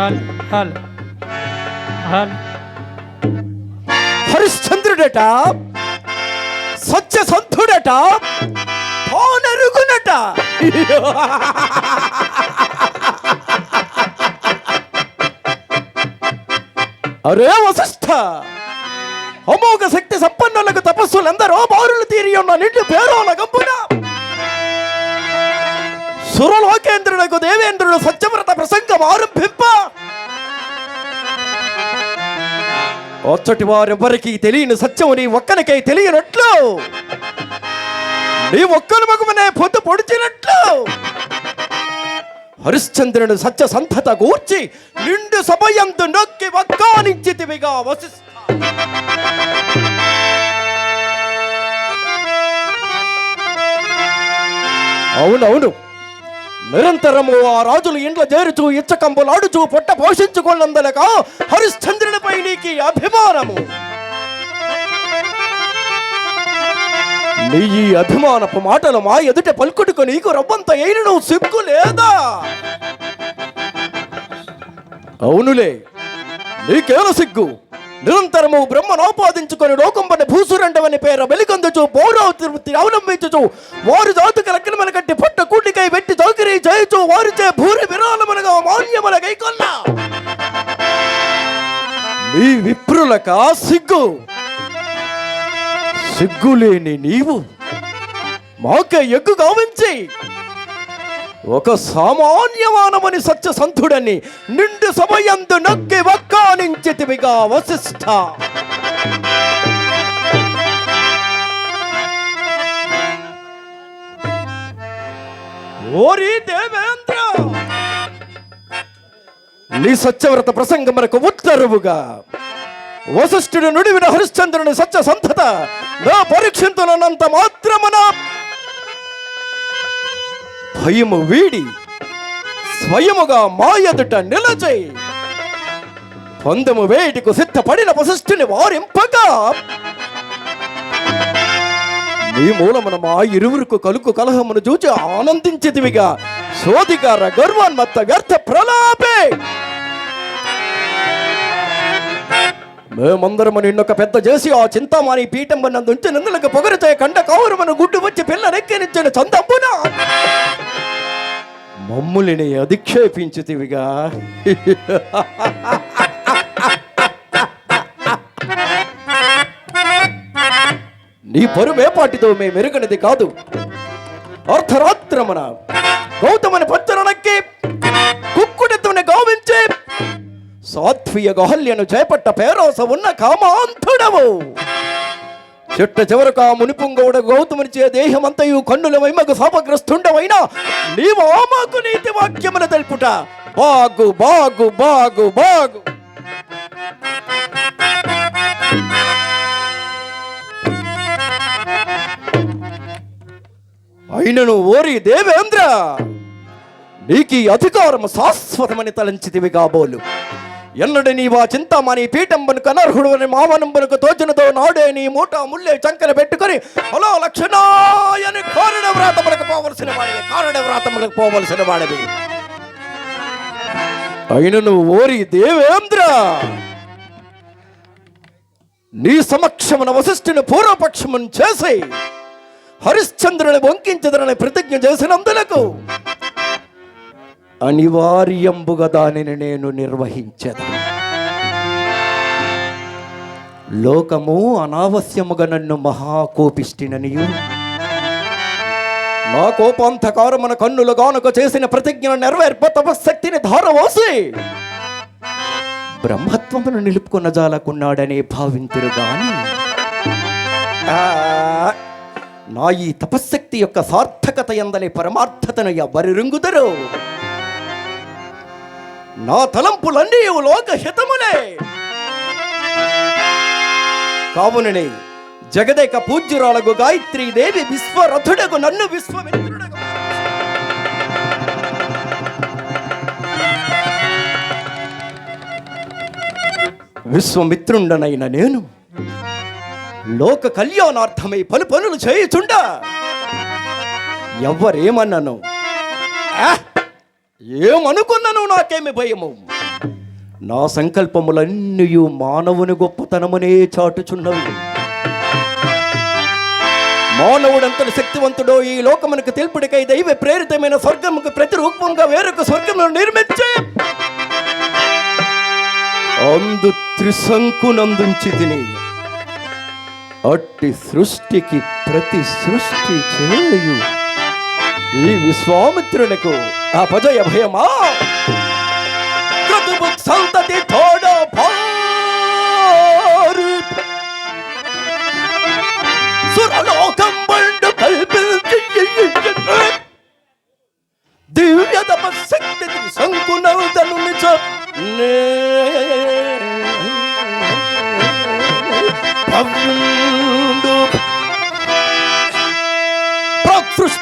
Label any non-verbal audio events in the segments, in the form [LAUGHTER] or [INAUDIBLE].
హల్ హల్ హల్ హరిశ్చంద్రుడట సత్యసంధుడట తానరుగునట అరే వశిష్ఠ అమోఘ శక్తి సంపన్నులకు తపస్సులందరూ బారులు తీరి ఉన్న నిండు పేరోల గంపున సురలోకేంద్రులకు దేవేంద్రుడు సత్యవ్రత ప్రసంగం ఆరంభింప. వచ్చటి వారెవ్వరికీ తెలియని సత్యము నీ ఒక్కనికై తెలియనట్లు. నీ ఒక్కని మగమనే పొద్దు పొడిచినట్లు. హరిశ్చంద్రుడు సత్య సంతత గూర్చి నిండు సమయంతో నొక్కి వక్కానించితివిగా వశిష్ఠ అవునవును. నిరంతరము ఆ రాజులు ఇండ్ల చేరుచు ఇచ్చకంబులాడుచు పొట్ట పోషించుకున్నందులక హరిశ్చంద్రునిపై నీకి అభిమానము. నీ ఈ అభిమానపు మాటలు మా ఎదుట పలుకుడుకు నీకు రవ్వంత అయినను సిగ్గు లేదా? అవునులే నీకేల సిగ్గు? నిరంతరము బ్రహ్మను ఆపాదించుకొని లోకంపని భూసురండవని పేర వెలిగొందుచు పౌరవ తిరుపతి అవలంబించుచు వారి జాతుకు లగ్నముల కట్టి పుట్ట కూటికై పెట్టి చౌకరి జయచు వారిచే భూరి విరాళములుగా మాన్యముల గైకొన్నా నీ విప్రులక సిగ్గు. సిగ్గులేని నీవు మాకే ఎగ్గు గావించి. ఒక సామాన్యమానమని సత్యసంధుడని నిండు సమయందు నొక్కి వక్కానించితివిగా వశిష్ఠ ఓరి దేవేంద్ర! నీ సత్యవ్రత ప్రసంగమునకు ఉత్తరువుగా. వశిష్ఠుడు నుడివిన హరిశ్చంద్రుని సత్య సంతత నా పరీక్షింతులన్నంత మాత్రమున భయము వీడి స్వయముగా మా ఎదుట నిలచై పందము వేటికు సిద్ధపడిన వశిష్ఠుని వారింపగా నీ మూలమున మా ఇరువురుకు కలుకు కలహమును చూచి ఆనందించితివిగా సోదిగార గర్వాన్మత్త వ్యర్థ ప్రలాపే. మేమందరము నిన్నొక పెద్ద చేసి ఆ చింతమాని పీఠం నందుంచి నందులకు పొగరితే కండ కౌరమను గుడ్డు వచ్చి పిల్ల నెక్కినిచ్చిన చందమ్మున మమ్ములిని అధిక్షేపించితివిగా. నీ పరుమేపాటితో మేము ఎరుగనిది కాదు. అర్ధరాత్రమున గౌతమని పచ్చరణక్కి సాత్వియ గహల్యను చేపట్ట పేరోస ఉన్న కామాంతుడవు చెట్ట చివరకు ఆ మునిపుంగౌడ గౌతమునిచే దేహమంతయు కన్నుల వైమకు శాపగ్రస్తుండవైనా నీవు ఆమాకు నీతి వాక్యమున తెలుపుట. బాగు బాగు బాగు బాగు. అయినను ఓరి దేవేంద్ర నీకు అధికారం అధికారము శాశ్వతమని తలంచితివి కాబోలు. ఎన్నడు నీవా చింతామణి పీఠంబను కనర్హుడు అని మామనంబునకు తోచినతో నాడే నీ మూట ముల్లే చంకన పెట్టుకొని హలో లక్షణాయని కారణ వ్రాతములకు పోవలసిన వాడివి కారణ వ్రాతములకు పోవలసిన వాడివి. అయినను ఓరి దేవేంద్ర నీ సమక్షమున వశిష్ఠుని పూర్వపక్షమును చేసి హరిశ్చంద్రుని వంకించదనని ప్రతిజ్ఞ చేసినందులకు అనివార్యంబుగా దానిని నేను నిర్వహించదా లోకము అనావశ్యముగా నన్ను మహాకోపిష్టిననియు. నా కోపాంతకారమున కన్నులు గానుక చేసిన ప్రతిజ్ఞ నెరవేర్ప తపశక్తిని ధారవోసి. బ్రహ్మత్వమును నిలుపుకున్న జాలకున్నాడని భావింతురు గాని నా ఈ తపశ్శక్తి యొక్క సార్థకత ఎందని పరమార్థతను ఎవరు రుంగుదరు? నా తలంపులన్నీ లోక హితములే కావుననే జగదేక పూజ్యురాలకు గాయత్రి దేవి విశ్వరథుడకు నన్ను విశ్వమిత్రుడకు విశ్వమిత్రుండనైన నేను లోక కళ్యాణార్థమై పలు పనులు చేయుచుండా. ఎవ్వరేమన్నాను? ఆ! ఏమనుకున్నాను నాకేమి భయము? నా సంకల్పములన్నీ మానవుని గొప్పతనమునే చాటుచున్నవి. మానవుడంతటి శక్తివంతుడో ఈ లోకమునకు తెలుపుడికై దైవ ప్రేరితమైన స్వర్గముకు ప్రతిరూపంగా వేరొక స్వర్గమును నిర్మించి. అందు త్రిశంకునందుంచి తిని అట్టి సృష్టికి ప్రతి సృష్టి చేయు ఈ విశ్వామిత్రునికి అపజయ భయమా క్రతువు సంతతి తోడ పారు. సురలోకం బండు కల్పించి దివ్య తపశక్తి శంకునౌతను నిజ భవ్యం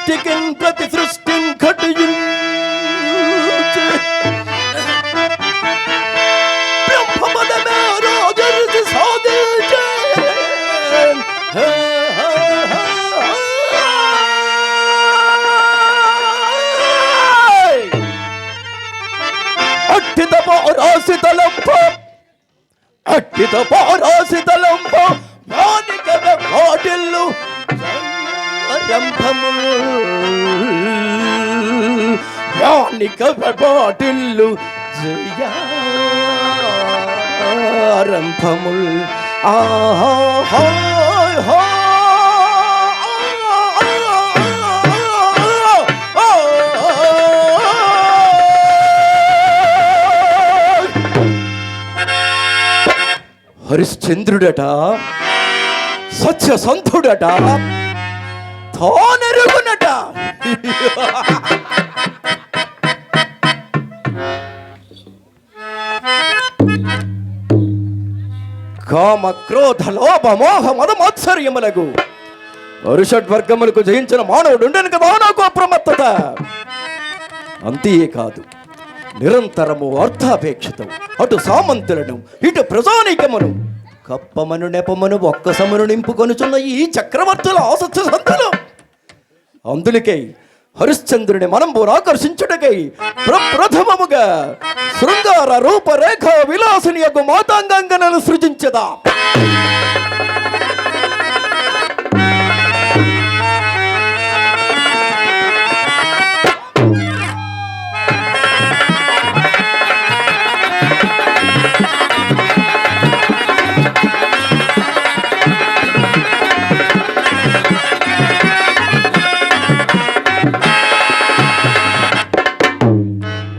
సృష్టికిన్ ప్రతి సృష్టిం ఘటించు బ్రహ్మపదమే రాజర్షి సాధించే. అట్టిత పౌరాసిత లంప అట్టిత పౌరాసిత లంప వానిక వాటిల్లు రంభములు వానిక బాటిల్లు జయారంభముల్ ఆహా హాయ్ హరిశ్చంద్రుడట సత్యసంధుడట తానెరుగునట. కామ క్రోధ లోభ మోహ మద మాత్సర్యములకు అరుషడ్వర్గములకు జయించిన మానవుడు ఉండను కదా నాకు అప్రమత్తత అంతేకాదు నిరంతరము అర్థాపేక్షితం. అటు సామంతులను ఇటు ప్రజానీకమును. కప్పమను నెపమను ఒక్కసమును నింపుకొనుచున్న ఈ చక్రవర్తుల ఆసత్య సంతులు అందులకై హరిశ్చంద్రుని మనంబు ఆకర్షించుటకై ప్రప్రథమముగా శృంగార రూపరేఖ విలాసుని యొక్క మాతాంగాంగనను సృజించదా.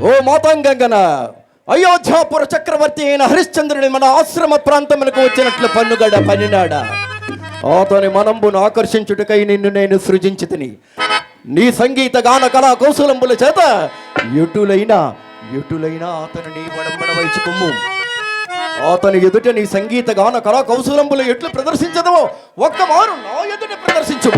ఓ మాతాంగంగన అయోధ్యాపుర చక్రవర్తి అయిన హరిశ్చంద్రుని మన ఆశ్రమ ప్రాంతములకు వచ్చినట్లు పన్నుగడ పనినాడా అతని మనంబును ఆకర్షించుటకై నిన్ను నేను సృజించి తిని నీ సంగీత గాన కళా కౌశలంబుల చేత ఎటులైనా ఎటులైనా అతను నీ వడంబడ వైచుకుమ్ము. అతని ఎదుట నీ సంగీత గాన కళా కౌశలంబులు ఎట్లు ప్రదర్శించదవో ఒక్క మారు నా ఎదుట ప్రదర్శించు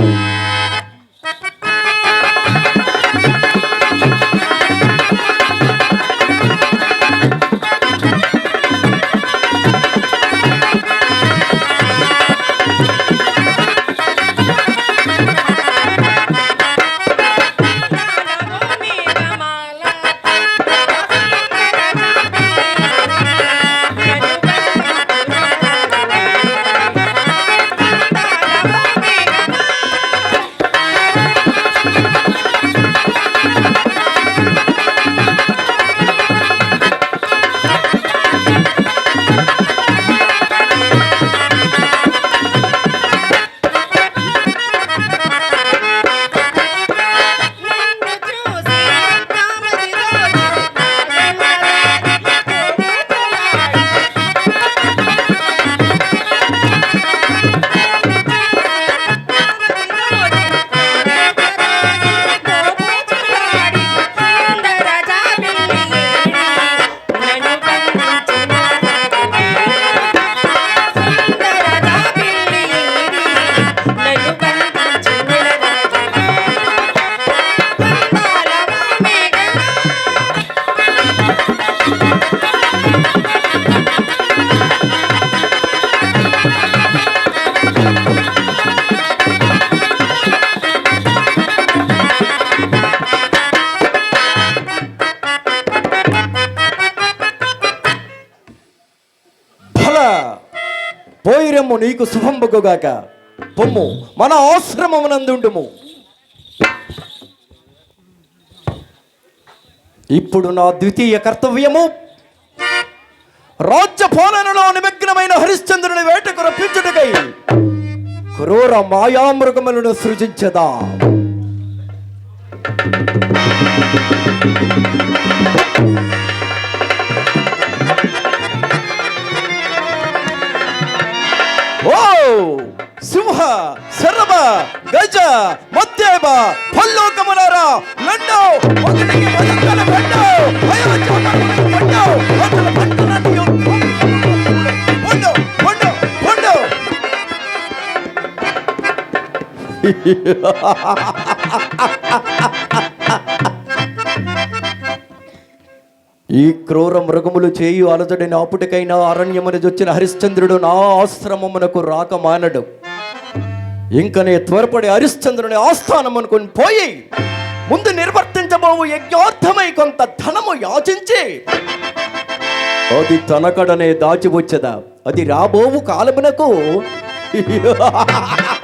శరీరము నీకు శుభంబగుగాక పొమ్ము మన ఆశ్రమమునందుండుము. ఇప్పుడు నా ద్వితీయ కర్తవ్యము. రాజ్య పాలనలో నిమగ్నమైన హరిశ్చంద్రుని వేటకు రప్పించుటకై క్రూర మాయామృగములను సృజించదా. ಸಿಂಹ ಸರಬ ಗಜ ಮತ್ತೇಬ ಪಲ್ಲೋಕಮನಾರ ಲಂಡೋ ಒಗಟಿಗೆ ಒದಕ್ಕಲ ಬೆಂಡೋ ಭಯವಚ್ಚ ಬಂಡೋ ಒತ್ತಲ ಪಟ್ಟಣ ಬಂಡೋ ಬಂಡೋ ಬಂಡೋ ha ha ha ha ha ఈ క్రూర మృగములు చేయు అలజటైన అప్పటికైనా అరణ్యమని అరణ్యమునజొచ్చిన హరిశ్చంద్రుడు నా ఆశ్రమమునకు రాక మానడు. ఇంకనే త్వరపడి హరిశ్చంద్రుని ఆస్థానం అనుకుని పోయి ముందు నిర్వర్తించబోవు యజ్ఞార్థమై కొంత ధనము యాచించి అది తనకడనే దాచి వచ్చదా అది రాబోవు కాలమునకు. [LAUGHS]